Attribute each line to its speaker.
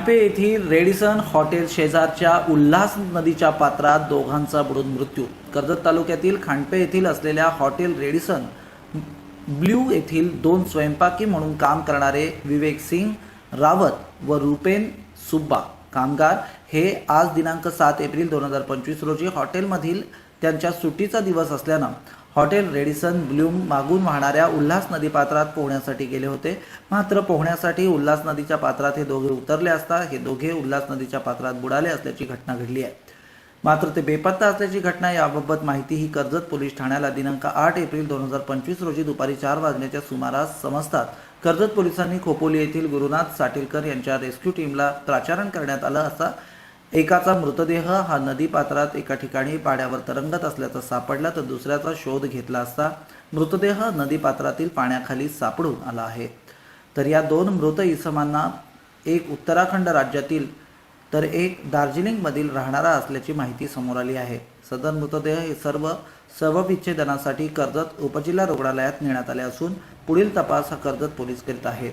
Speaker 1: खांडपे येथील Radisson hotel शेजारच्या उल्हास नदीच्या पात्रात दोघांचा बुडून मृत्यू. कर्जत तालुक्यातील खांडपे येथील असलेल्या हॉटेल रेडिसन ब्ल्यू येथील दोन स्वयंपाकी म्हणून काम करणारे विवेक सिंग रावत व रुपेन सुब्बा कामगार हे आज दिनांक सात एप्रिल दोन हजार पंचवीस रोजी हॉटेलमधील त्यांच्या सुट्टीचा दिवस असल्यानं हॉटेल रेडिसन ब्ल्यूम मागून वाहणाऱ्या उल्हास नदी पात्रात पोहण्यासाठी गेले होते. मात्र पोहण्यासाठी उल्हास नदीच्या पात्रात हे दोघे उतरले असता हे दोघे उल्हास नदीच्या पात्रात बुडाले असल्याची घटना घडली आहे. मात्र ते बेपत्ता असल्याची घटना याबाबत माहिती ही कर्जत पोलीस ठाण्याला दिनांक आठ एप्रिल दोन हजार पंचवीस रोजी दुपारी चार वाजण्याच्या सुमारास समजतात. कर्जत पोलिसांनी खोपोली येथील गुरुनाथ साटीलकर यांच्या रेस्क्यू टीमला प्राचारण करण्यात आलं असा एकाचा मृतदेह हा नदीपात्रात एका ठिकाणी पाण्यावर तरंगत असल्याचा सापडला तर दुसऱ्याचा शोध घेतला असता मृतदेह नदीपात्रातील पाण्याखाली सापडून आला आहे. तर या दोन मृत इसमांना एक उत्तराखंड राज्यातील तर एक दार्जिलिंगमधील राहणारा असल्याची माहिती समोर आली आहे. सदर मृतदेह हे सर्व शवविच्छेदनासाठी कर्जत उपजिल्हा रुग्णालयात नेण्यात आले असून पुढील तपास हा कर्जत पोलीस करीत आहेत.